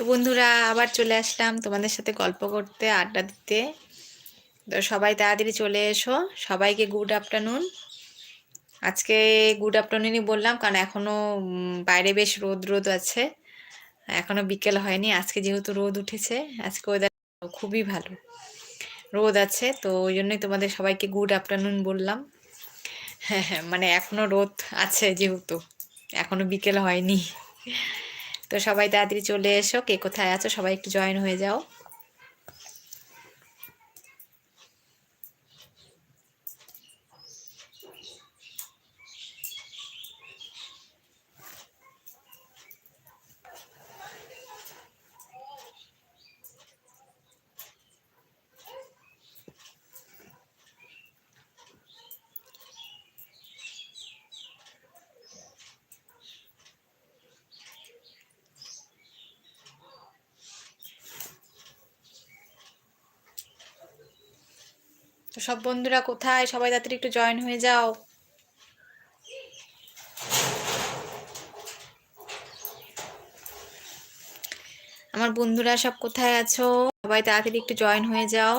তো বন্ধুরা, আবার চলে আসলাম তোমাদের সাথে গল্প করতে, আড্ডা দিতে। তো সবাই তাড়াতাড়ি চলে এসো। সবাইকে গুড আফটারনুন আজকে গুড আফটারনুনই বললাম, কারণ এখনও বাইরে বেশ রোদ রোদ আছে। এখনও বিকেল হয়নি, আজকে যেহেতু রোদ উঠেছে, আজকে ওয়েদার খুবই ভালো। রোদ আছে, তো ওই জন্যই তোমাদের সবাইকে গুড আফটারনুন বললাম। হ্যাঁ হ্যাঁ মানে এখনও রোদ আছে যেহেতু এখনও বিকেল হয়নি। তো সবাই তাড়াতাড়ি চলে এসো কে কোথায় আছো সবাই একটু জয়েন হয়ে যাও। তো সব বন্ধুরা কোথায়? সবাই তাড়াতাড়ি একটু জয়েন হয়ে যাও। আমার বন্ধুরা সব কোথায় আছো? সবাই তাড়াতাড়ি একটু জয়েন হয়ে যাও।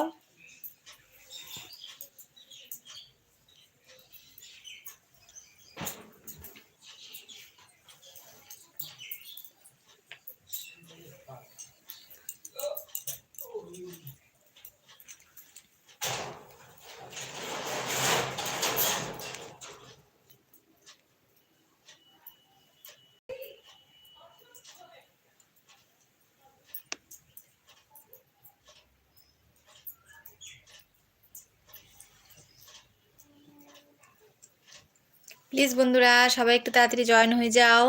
প্লিজ বন্ধুরা সবাই একটু তাড়াতাড়ি জয়েন হয়ে যাও।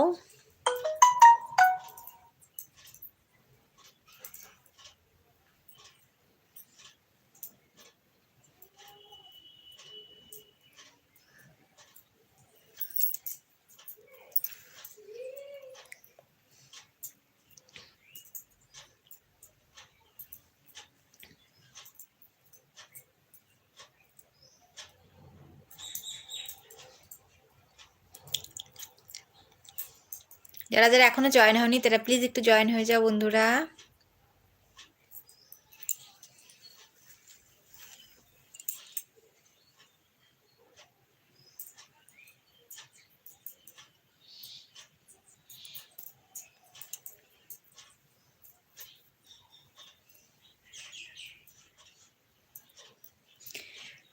যারা যারা এখনও জয়েন হয়নি, তারা প্লিজ একটু জয়েন হয়ে যাও বন্ধুরা।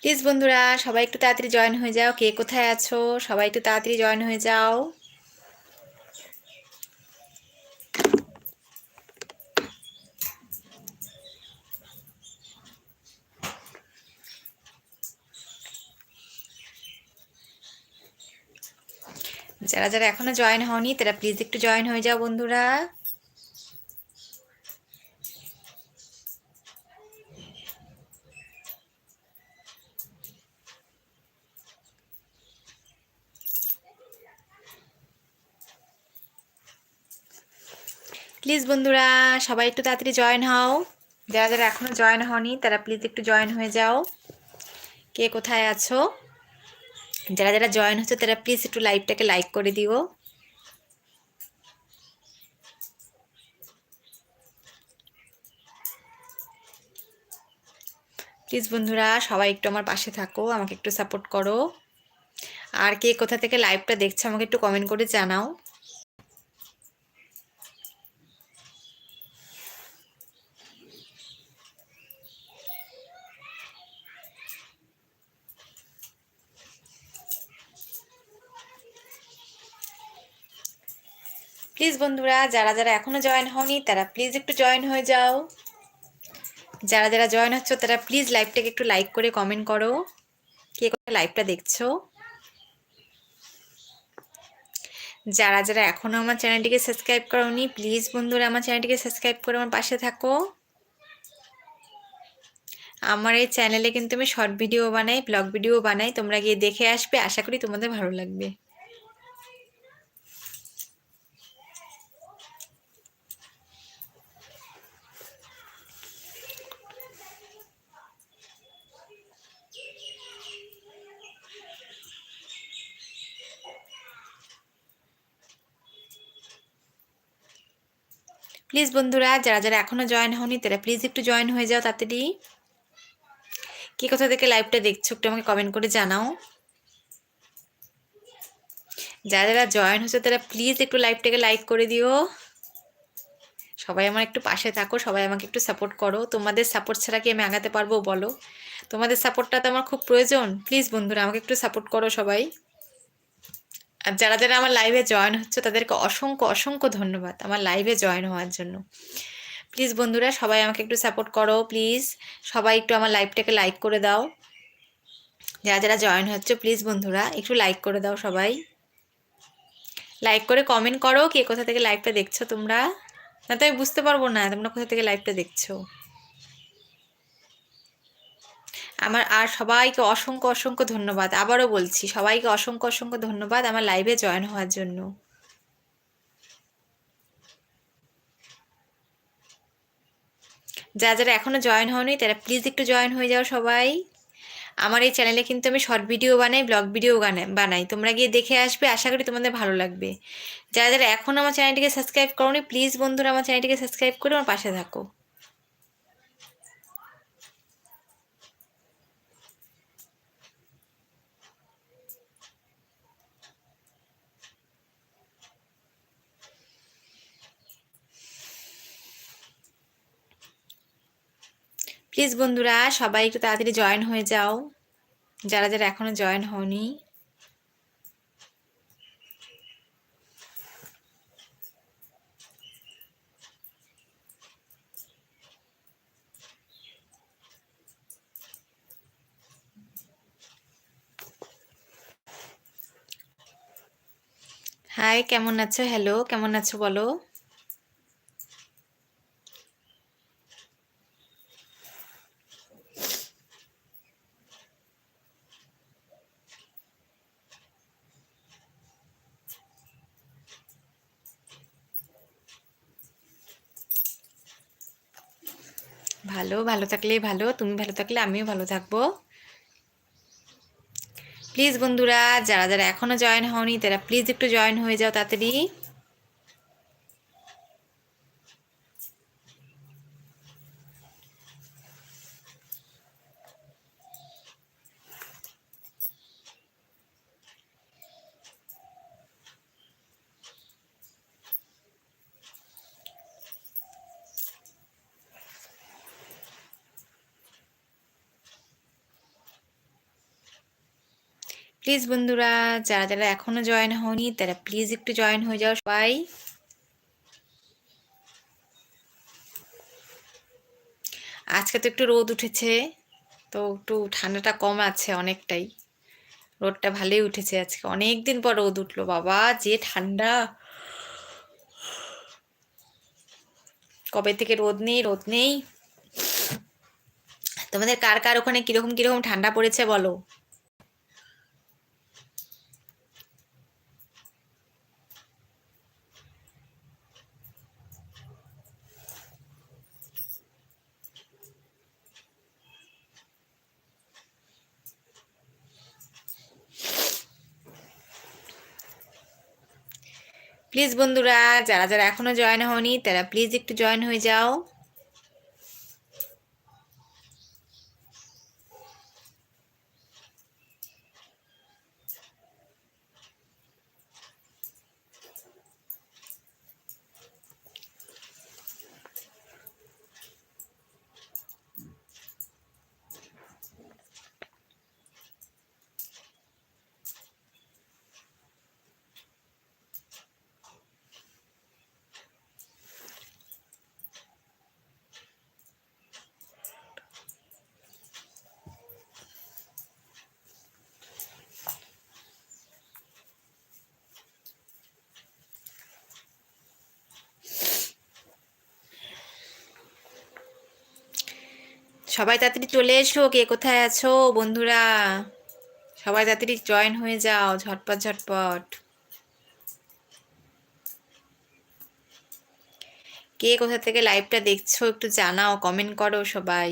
প্লিজ বন্ধুরা, সবাই একটু তাড়াতাড়ি জয়েন হয়ে যাও। কে কোথায় আছো? সবাই একটু তাড়াতাড়ি জয়েন হয়ে যাও। যারা যারা এখনও জয়েন হওনি, তারা প্লিজ একটু জয়েন হয়ে যাও বন্ধুরা। প্লিজ বন্ধুরা, সবাই একটু তাড়াতাড়ি জয়েন হও। যারা যারা এখনও জয়েন হওনি, তারা প্লিজ একটু জয়েন হয়ে যাও। কে কোথায় আছো? যারা যারা জয়েন হচ্ছে, তারা প্লিজ একটু লাইভটাকে লাইক করে দিও। প্লিজ বন্ধুরা, সবাই একটু আমার পাশে থাকো, আমাকে একটু সাপোর্ট করো। আর কে কোথা থেকে লাইভটা দেখছে, আমাকে একটু কমেন্ট করে জানাও। প্লিজ বন্ধুরা, যারা যারা এখনও জয়েন হওনি, তারা প্লিজ একটু জয়েন হয়ে যাও। যারা যারা জয়েন হচ্ছ, তারা প্লিজ লাইভটাকে একটু লাইক করে কমেন্ট করো। কে করে লাইভটা দেখছ? যারা যারা এখনও আমার চ্যানেলটিকে সাবস্ক্রাইব করোনি প্লিজ বন্ধুরা, আমার চ্যানেলটিকে সাবস্ক্রাইব করে আমার পাশে থাকো। আমার এই চ্যানেলে কিন্তু আমি শর্ট ভিডিও বানাই ব্লগ ভিডিও বানাই, তোমরা গিয়ে দেখে আসবে, আশা করি তোমাদের ভালো লাগবে। প্লিজ বন্ধুরা, যারা যারা এখনও জয়েন হওনি, তারা প্লিজ একটু জয়েন হয়ে যাও তাড়াতাড়ি। কে কোথা থেকে লাইভটা দেখছ একটু আমাকে কমেন্ট করে জানাও। যারা যারা জয়েন হচ্ছে তারা প্লিজ একটু লাইভটাকে লাইক করে দিও। সবাই আমার একটু পাশে থাকো, সবাই আমাকে একটু সাপোর্ট করো। তোমাদের সাপোর্ট ছাড়া কি আমি আগাতে পারব বলো? তোমাদের সাপোর্টটা তো আমার খুব প্রয়োজন। প্লিজ বন্ধুরা, আমাকে একটু সাপোর্ট করো সবাই। আর যারা যারা আমার লাইভে জয়েন হচ্ছে, তাদেরকে অসংখ্য অসংখ্য ধন্যবাদ আমার লাইভে জয়েন হওয়ার জন্য। প্লিজ বন্ধুরা, সবাই আমাকে একটু সাপোর্ট করো প্লিজ সবাই একটু আমার লাইভটাকে লাইক করে দাও। যারা যারা জয়েন হচ্ছে প্লিজ বন্ধুরা, একটু লাইক করে দাও সবাই। লাইক করে কমেন্ট করো, কে কোথা থেকে লাইভটা দেখছ তোমরা? না তো আমি বুঝতে পারব না, তোমরা কোথা থেকে লাইভটা দেখছ? আমার আর সবাইকে অসংখ্য অসংখ্য ধন্যবাদ। আবারও বলছি, সবাইকে অসংখ্য অসংখ্য ধন্যবাদ আমার লাইভে জয়েন হওয়ার জন্য। যা যারা এখনও জয়েন হয়নি তারা প্লিজ একটু জয়েন হয়ে যাও সবাই। আমার এই চ্যানেলে কিন্তু আমি শর্ট ভিডিও বানাই ব্লগ ভিডিও বানাই তোমরা গিয়ে দেখে আসবে, আশা করি তোমাদের ভালো লাগবে। যারা যারা এখন আমার চ্যানেলটিকে সাবস্ক্রাইব করোনি প্লিজ বন্ধুরা আমার চ্যানেলটিকে সাবস্ক্রাইব করে আমার পাশে থাকো। প্লিজ বন্ধুরা, সবাই একটু তাড়াতাড়ি জয়েন হয়ে যাও। যারা যারা এখনও জয়েন হওনি। হাই কেমন আছো? হ্যালো কেমন আছো বলো? ভালো ভালো থাকলেই ভালো, তুমি ভালো থাকলে আমিও ভালো থাকব। প্লিজ বন্ধুরা, যারা যারা এখনও জয়েন হওনি, তারা প্লিজ একটু জয়েন হয়ে যাও তাড়াতাড়ি। প্লিজ বন্ধুরা, যারা যারা এখনও জয়েন হয়নি তারা প্লিজ একটু জয়েন হয়ে যাও সবাই। আজকে তো একটু রোদ উঠেছে, তো একটু ঠান্ডাটা কম আছে অনেকটাই। রোদটা ভালোই উঠেছে আজকে। অনেক দিন পর রোদ উঠল, বাবা, যে ঠান্ডা। কবে থেকে রোদ নেই রোদ নেই। তোমাদের কার কার ওখানে কীরকম কীরকম ঠান্ডা পড়েছে বলো? প্লিজ বন্ধুরা যারা যারা এখনও জয়েন হওনি তারা প্লিজ একটু জয়েন হয়ে যাও। সবাই তাড়াতাড়ি চলে এসো, কে কোথায় আছো বন্ধুরা? সবাই তাড়াতাড়ি জয়েন হয়ে যাও, ঝটপট ঝটপট। কে কোথা থেকে লাইভটা দেখছ একটু জানাও কমেন্ট করো সবাই।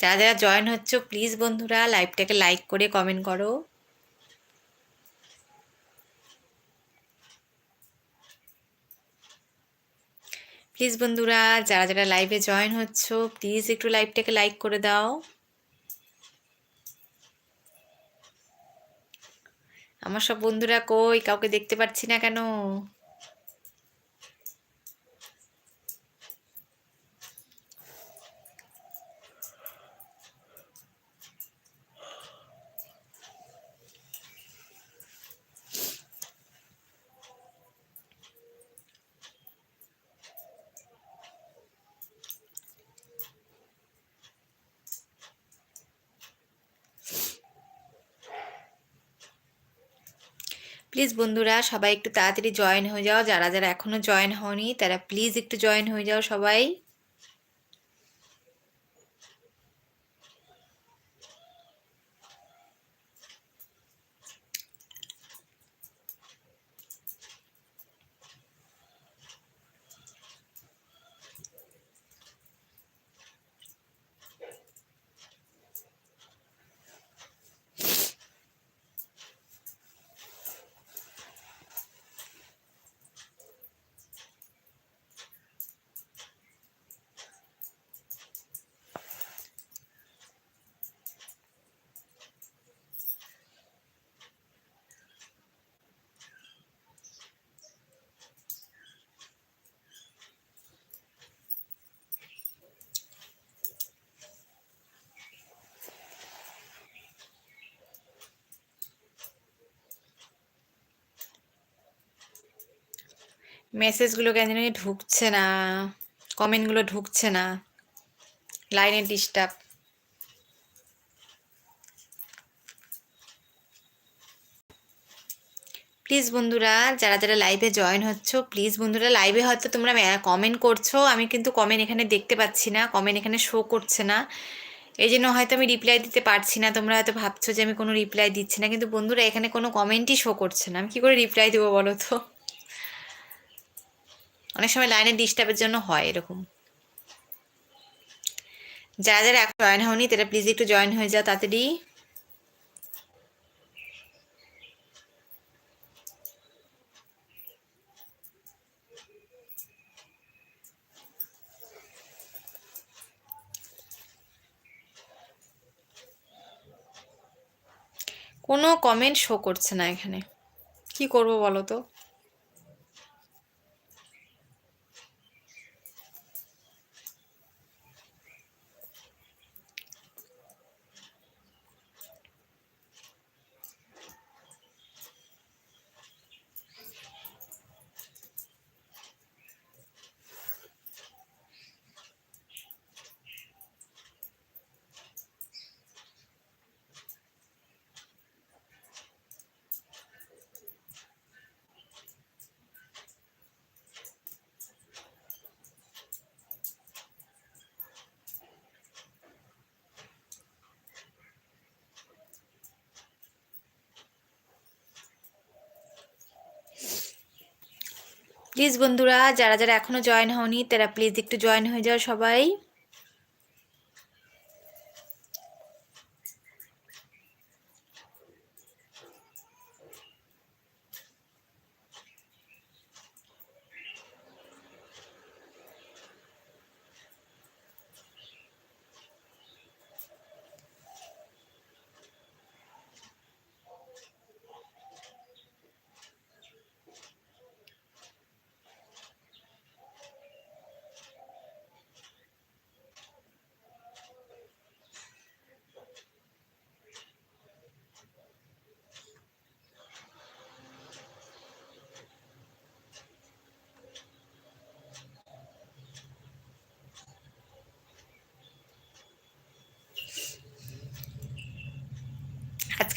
যারা যারা জয়েন হচ্ছ প্লিজ বন্ধুরা লাইভটাকে লাইক করে কমেন্ট করো। প্লিজ বন্ধুরা, যারা যারা লাইভে জয়েন হচ্ছ প্লিজ একটু লাইভটাকে লাইক করে দাও। আমার সব বন্ধুরা কই? কাউকে দেখতে পাচ্ছি না কেন? প্লিজ বন্ধুরা, সবাই একটু তাড়াতাড়ি জয়েন হয়ে যাও। যারা যারা এখনও জয়েন হওনি, তারা প্লিজ একটু জয়েন হয়ে যাও সবাই। মেসেজগুলো কেন জানি ঢুকছে না, কমেন্টগুলো ঢুকছে না, লাইনে ডিস্টার্ব প্লিজ বন্ধুরা, যারা যারা লাইভে জয়েন হচ্ছ প্লিজ বন্ধুরা লাইভে হয়তো তোমরা কমেন্ট করছ, আমি কিন্তু কমেন্ট এখানে দেখতে পাচ্ছি না কমেন্ট এখানে শো করছে না। এই জন্য হয়তো আমি রিপ্লাই দিতে পারছি না, তোমরা হয়তো ভাবছ যে আমি কোনো রিপ্লাই দিচ্ছি না, কিন্তু বন্ধুরা, এখানে কোনো কমেন্টই শো করছে না। আমি কী করে রিপ্লাই দেবো বলো তো? অনেক সময় লাইনের ডিস্টার্বের জন্য হয় এরকম। যারা যারা এখন জয়েন হওনি, তারা প্লিজ একটু জয়েন হয়ে যাও তাড়াতাড়ি। কোনো কমেন্ট শো করছে না এখানে। কি করব বলো তো? প্লিজ বন্ধুরা যারা যারা এখনও জয়েন হওনি তারা প্লিজ একটু জয়েন হয়ে যাও সবাই।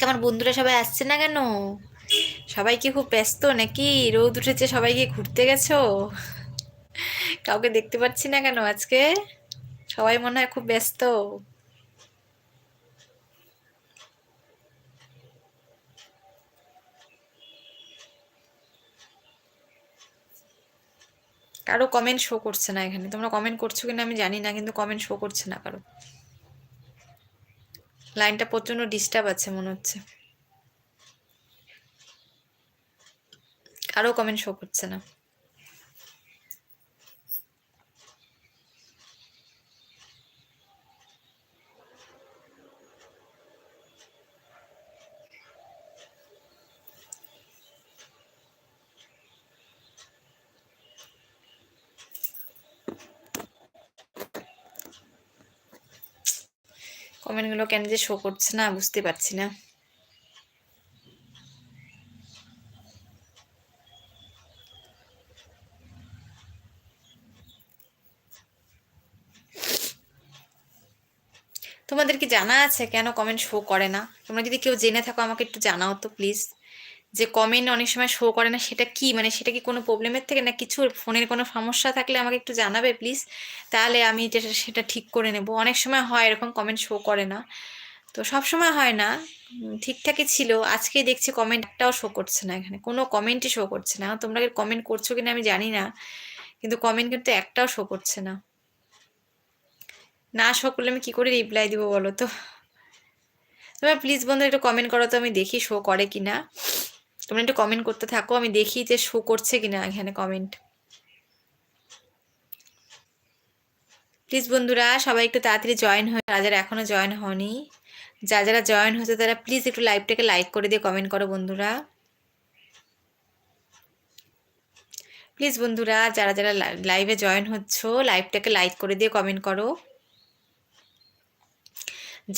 আজকে আমার বন্ধুরা সবাই আসছে না কেন? সবাই কি খুব ব্যস্ত নাকি? রোদ উঠেছে, সবাই কি ঘুরতে গেছো? কাউকে দেখতে পাচ্ছি না কেন আজকে? সবাই মনে হয় খুব ব্যস্ত। কারও কমেন্ট শো করছে না এখানে। তোমরা কমেন্ট করছ কিনা আমি জানি না, কিন্তু কমেন্ট শো করছে না কারও। লাইনটা প্রচণ্ড ডিস্টার্ব আছে মনে হচ্ছে। কারও কমেন্ট শো করছে না। কমেন্টগুলো কেন যে শো করছে না, বুঝতে পারছি না। তোমাদের কি জানা আছে কেন কমেন্ট শো করে না? তোমরা যদি কেউ জেনে থাকো, আমাকে একটু জানাও তো প্লিজ যে কমেন্ট অনেক সময় শো করে না, সেটা কি? মানে সেটা কি কোনো প্রবলেমের থেকে? না কিছু ফোনের কোনো সমস্যা থাকলে আমাকে একটু জানাবে প্লিজ তাহলে আমি যেটা সেটা ঠিক করে নেব। অনেক সময় হয় এরকম কমেন্ট শো করে না। তো সব সময় হয় না। ঠিকঠাকই ছিল। আজকে দেখছি কমেন্ট একটাও শো করছে না এখানে। কোনো কমেন্টই শো করছে না। তোমরা কমেন্ট করছ কিনা আমি জানি না। কিন্তু কমেন্ট কিন্তু একটাও শো করছে না। না শো করলে আমি কী করে রিপ্লাই দিব বলো তো? তোমরা প্লিজ বন্ধু একটু কমেন্ট করো তো আমি দেখি শো করে কি না তোমরা একটু কমেন্ট করতে থাকো, আমি দেখি যে শো করছে কি না এখানে কমেন্ট প্লিজ বন্ধুরা, সবাই একটু তাড়াতাড়ি জয়েন হয়ে, যারা যারা এখনও জয়েন হয়নি যা যারা জয়েন হয়েছে, তারা প্লিজ একটু লাইভটাকে লাইক করে দিয়ে কমেন্ট করো বন্ধুরা। প্লিজ বন্ধুরা, যারা যারা লাইভে জয়েন হচ্ছ লাইভটাকে লাইক করে দিয়ে কমেন্ট করো।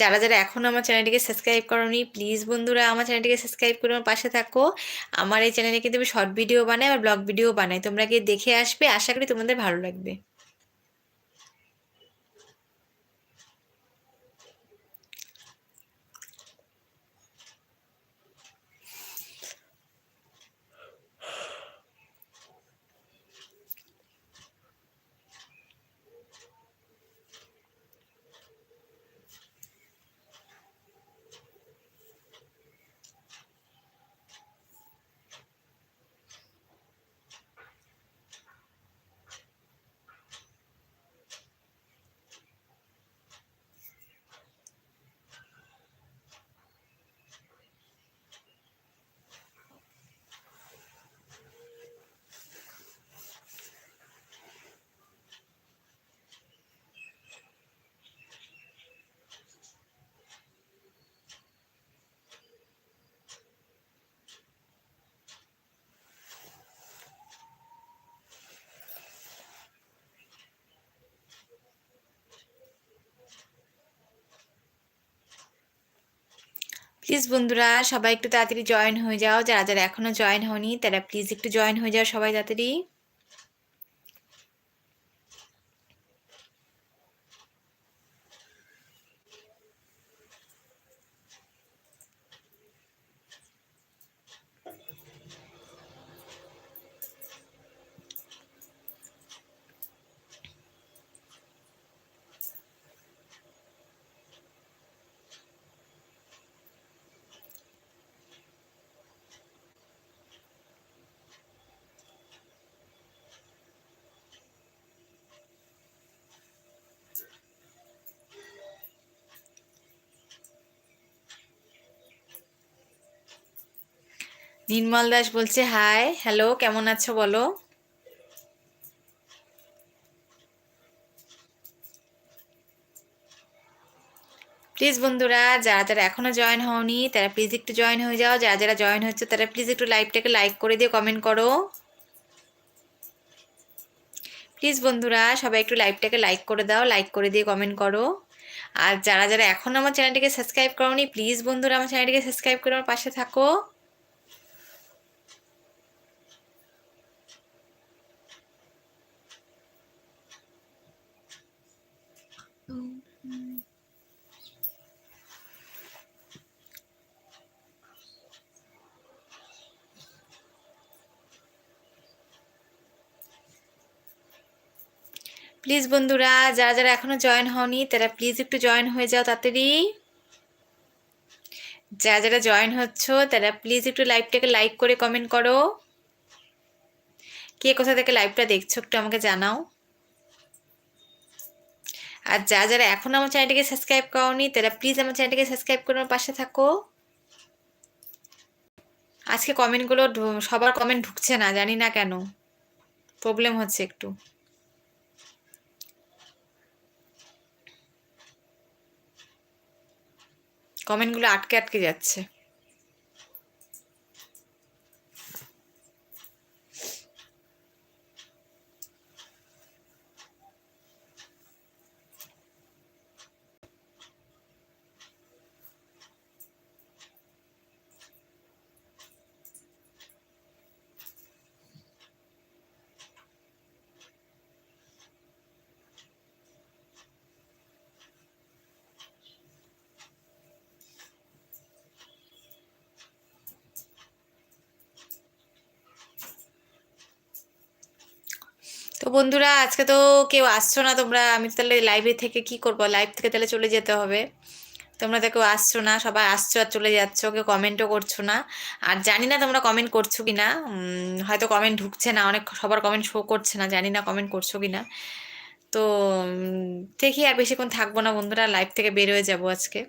যারা যারা এখনও আমার চ্যানেলটিকে সাবস্ক্রাইব করনি, প্লিজ বন্ধুরা আমার চ্যানেলটিকে সাবস্ক্রাইব করে আমার পাশে থাকো। আমার এই চ্যানেলে কিন্তু আমি শর্ট ভিডিও বানাই আর ব্লগ ভিডিও বানাই। তোমরা গিয়ে দেখে আসবে, আশা করি তোমাদের ভালো লাগবে। প্লিজ বন্ধুরা, সবাই একটু তাড়াতাড়ি জয়েন হয়ে যাও। যারা যারা এখনও জয়েন হয়নি তারা প্লিজ একটু জয়েন হয়ে যাও সবাই তাড়াতাড়ি। নির্মল দাস বলছে, হাই, হ্যালো, কেমন আছো বলো? প্লিজ বন্ধুরা, যারা যারা এখনও জয়েন হওনি, তারা প্লিজ একটু জয়েন হয়ে যাও। যারা যারা জয়েন হচ্ছে, তারা প্লিজ একটু লাইভটাকে লাইক করে দিয়ে কমেন্ট করো। প্লিজ বন্ধুরা, সবাই একটু লাইভটাকে লাইক করে দাও লাইক করে দিয়ে কমেন্ট করো। আর যারা যারা এখন আমার চ্যানেলটিকে সাবস্ক্রাইব করোনি প্লিজ বন্ধুরা, আমার চ্যানেলটিকে সাবস্ক্রাইব করে আমার পাশে থাকো। প্লিজ বন্ধুরা, যারা যারা এখনও জয়েন হওনি, তারা প্লিজ একটু জয়েন হয়ে যাও তাড়াতাড়ি। যারা যারা জয়েন হচ্ছ, তারা প্লিজ একটু লাইভটাকে লাইক করে কমেন্ট করো। কে কোথা থেকে লাইভটা দেখছ, একটু আমাকে জানাও। আর যা যারা এখনও আমার চ্যানেলটিকে সাবস্ক্রাইব করনি, তারা প্লিজ আমার চ্যানেলটিকে সাবস্ক্রাইব করে আমার পাশে থাকো। আজকে কমেন্টগুলো সবার কমেন্ট ঢুকছে না, জানি না কেন। প্রবলেম হচ্ছে একটু। কমেন্টগুলো আটকে আটকে যাচ্ছে। বন্ধুরা, আজকে তো কেউ আসছো না তোমরা। আমি তো তাহলে লাইভে থেকে কি করব? লাইভ থেকে তাহলে চলে যেতে হবে। তোমরা তো কেউ আসছো না, সবাই আসছো আর চলে যাচ্ছ, কেউ কমেন্টও করছ না। আর জানি না তোমরা কমেন্ট করছ কি না হয়তো কমেন্ট ঢুকছে না, অনেক সবার কমেন্ট শো করছে না, জানি না কমেন্ট করছ কি না তো দেখি আর বেশিক্ষণ থাকব না বন্ধুরা লাইভ থেকে বের হয়ে যাব আজকে।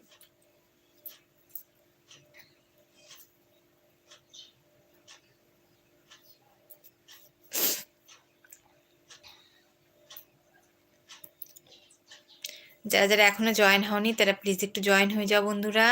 যারা যারা এখনও জয়েন হওনি তারা প্লিজ একটু জয়েন হয়ে যাও বন্ধুরা।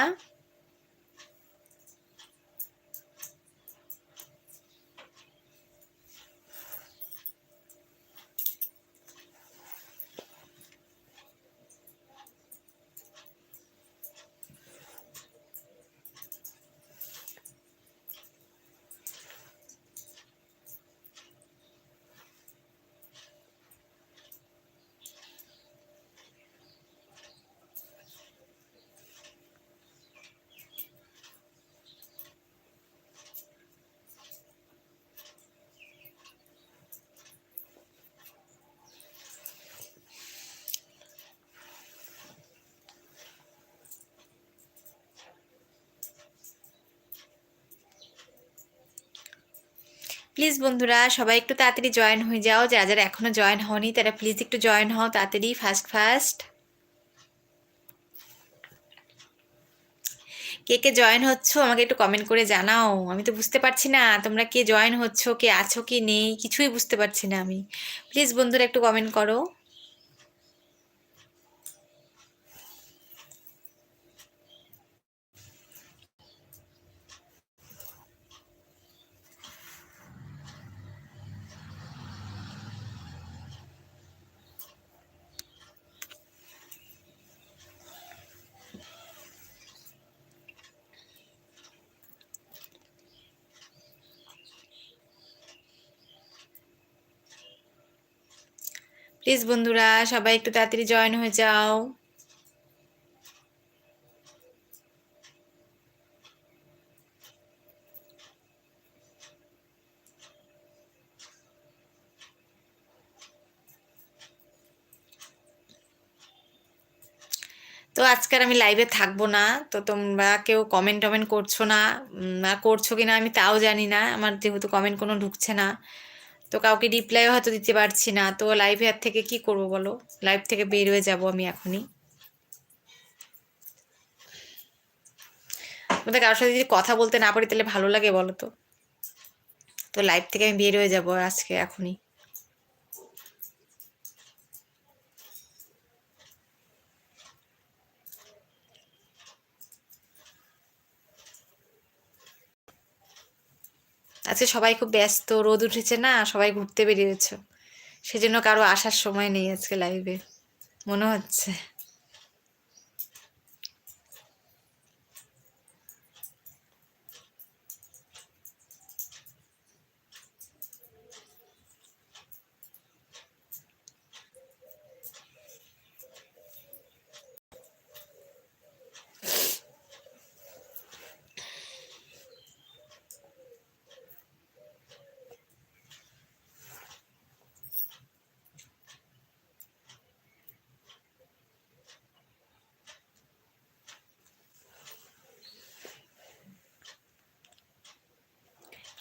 প্লিজ বন্ধুরা, সবাই একটু তাড়াতাড়ি জয়েন হয়ে যাও। যারা যারা এখনও জয়েন হওনি, তারা প্লিজ একটু জয়েন হও তাড়াতাড়ি ফার্স্ট ফার্স্ট কে কে জয়েন হচ্ছ, আমাকে একটু কমেন্ট করে জানাও। আমি তো বুঝতে পারছি না, তোমরা কে জয়েন হচ্ছ, কে আছো, কি নেই, কিছুই বুঝতে পারছি না আমি। প্লিজ বন্ধুরা, একটু কমেন্ট করো। প্লিজ বন্ধুরা, সবাই একটু তাড়াতাড়ি জয়েন হয়ে যাও। তো আজকে আমি লাইভে থাকব না, তো তোমরা কেউ কমেন্ট টমেন্ট করছ না করছ কিনা আমি তাও জানি না, আমার যেহেতু কমেন্ট কোনো ঢুকছে না। তো কাউকে রিপ্লাইও হয়তো দিতে পারছি না। তো লাইভ আর থেকে কি করব বলো? লাইভ থেকে বের হয়ে যাব আমি এখনই। আমাদের কারোর সাথে যদি কথা বলতে না পারি তাহলে ভালো লাগে বলো তো? তো লাইভ থেকে আমি বের হয়ে যাব আজকে এখনই। আজকে সবাই খুব ব্যস্ত, রোদ উঠেছে না, সবাই ঘুরতে বেরিয়েছ। সেজন্য কারও আসার সময় নেই আজকে লাইভে মনে হচ্ছে।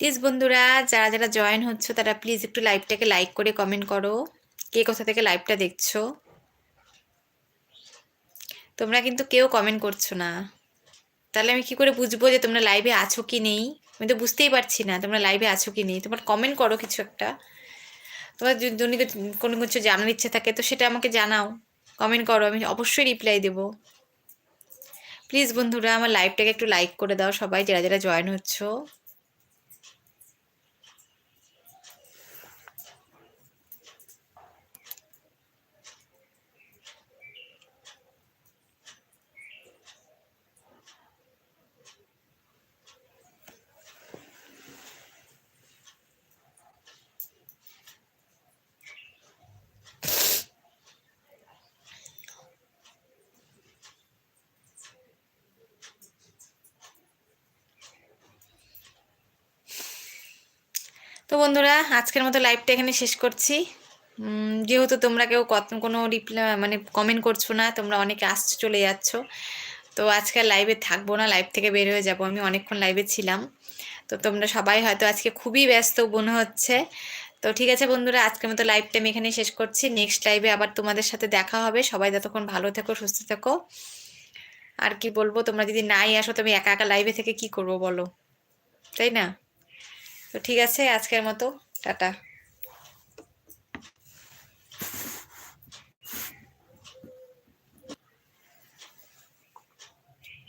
প্লিজ বন্ধুরা, যারা যারা জয়েন হচ্ছ, তারা প্লিজ একটু লাইভটাকে লাইক করে কমেন্ট করো। কে কোথা থেকে লাইভটা দেখছ? তোমরা কিন্তু কেউ কমেন্ট করছ না। তাহলে আমি কি করে বুঝব যে তোমরা লাইভে আছো কি নেই? আমি তো বুঝতেই পারছি না, তোমরা লাইভে আছো কি নেই? তোমার কমেন্ট করো কিছু একটা। তোমার যদি কোনো কিছু জানার ইচ্ছে থাকে, তো সেটা আমাকে জানাও। কমেন্ট করো, আমি অবশ্যই রিপ্লাই দেবো। প্লিজ বন্ধুরা, আমার লাইভটাকে একটু লাইক করে দাও সবাই, যারা যারা জয়েন হচ্ছ। তো বন্ধুরা, আজকের মতো লাইভটা এখানে শেষ করছি। যেহেতু তোমরা কেউ কত, কোনো রিপ্লাই মানে কমেন্ট করছ না, তোমরা অনেকে আসছো, চলে যাচ্ছ। তো আজকে লাইভে থাকব না লাইভ থেকে বের হয়ে যাব। আমি অনেকক্ষণ লাইভে ছিলাম। তো তোমরা সবাই হয়তো আজকে খুবই ব্যস্ত, মনে হচ্ছে। তো ঠিক আছে বন্ধুরা, আজকের মতো লাইভটা আমি এখানে শেষ করছি। নেক্সট লাইভে আবার তোমাদের সাথে দেখা হবে। সবাই যতক্ষণ ভালো থেকো, সুস্থ থেকো। আর কি বলব, তোমরা যদি নাই আসো তুমি একা একা লাইভে থেকে কি করব বলো? তাই না? তো ঠিক আছে আজকের মতো টাটা।